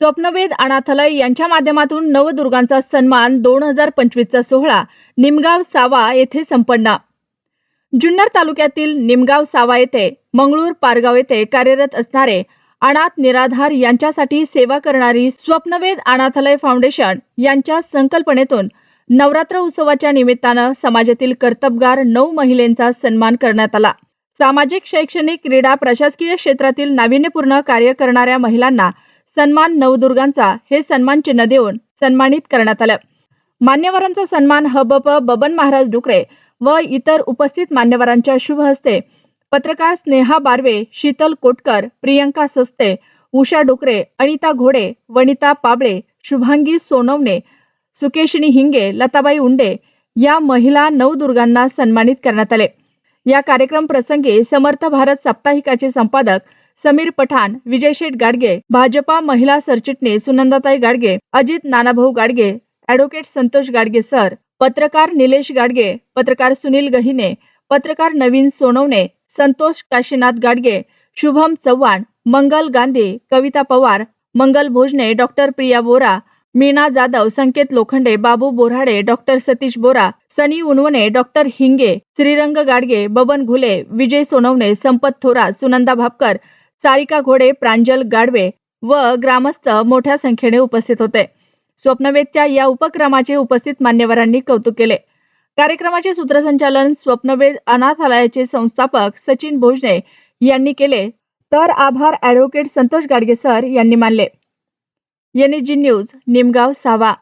स्वप्नवेद अनाथालय यांच्या माध्यमातून नवदुर्गांचा सन्मान दोन हजार पंचवीसचा सोहळा निमगाव सावा येथे संपन्न. जुन्नर तालुक्यातील निमगाव सावा येथे मंगळूर पारगाव येथे कार्यरत असणारे अनाथ निराधार यांच्यासाठी सेवा करणारी स्वप्नवेद अनाथालय फाउंडेशन यांच्या संकल्पनेतून नवरात्र उत्सवाच्या निमित्तानं समाजातील कर्तबगार नऊ महिलेंचा सन्मान करण्यात आला. सामाजिक शैक्षणिक क्रीडा प्रशासकीय क्षेत्रातील नाविन्यपूर्ण कार्य करणाऱ्या महिलांना सन्मान नवदुर्गांचा हे सन्मान चिन्ह देऊन सन्मानित करण्यात आलं. मान्यवरांचा सन्मान हबप बबन महाराज डुकरे व इतर उपस्थित मान्यवरांच्या शुभ हस्ते पत्रकार स्नेहा बारवे शीतल कोटकर प्रियंका सस्ते उषा डुकरे अनिता घोडे वनिता पाबळे शुभांगी सोनवणे सुकेशिनी हिंगे लताबाई उंडे या महिला नवदुर्गांना सन्मानित करण्यात आले. या कार्यक्रम प्रसंगी समर्थ भारत साप्ताहिकाचे संपादक समीर पठाण विजय शेठ गाडगे भाजपा महिला सरचिटणीस सुनंदाताई गाडगे अजित नानाभाऊ गाडगे ॲडव्होकेट संतोष गाडगे सर पत्रकार निलेश गाडगे पत्रकार सुनील गहिने पत्रकार Naveen Sonawane Santosh Kashinath Gadge Shubham Chavan Mangal Gandhi Kavita Pawar Mangal Bhojane doctor Priya Bora Meena Jadhav Sanket Lokhande Babu Borade doctor Satish Bora Sunny Unawane doctor Hinge Shrirang Gadge Baban Ghule Vijay Sonawane Sampat Thora Sunanda Bhapkar Sarika घोडे प्रांजल गाडवे व ग्रामस्थ मोठ्या संख्येने उपस्थित होते. स्वप्नवेदच्या या उपक्रमाचे उपस्थित मान्यवरांनी कौतुक केले. कार्यक्रमाचे सूत्रसंचालन स्वप्नवेद अनाथालयाचे संस्थापक सचिन भोजने यांनी केले. तर आभार ॲडव्होकेट संतोष गाडगे सर यांनी मानले. एनएजी न्यूज निमगाव सावा.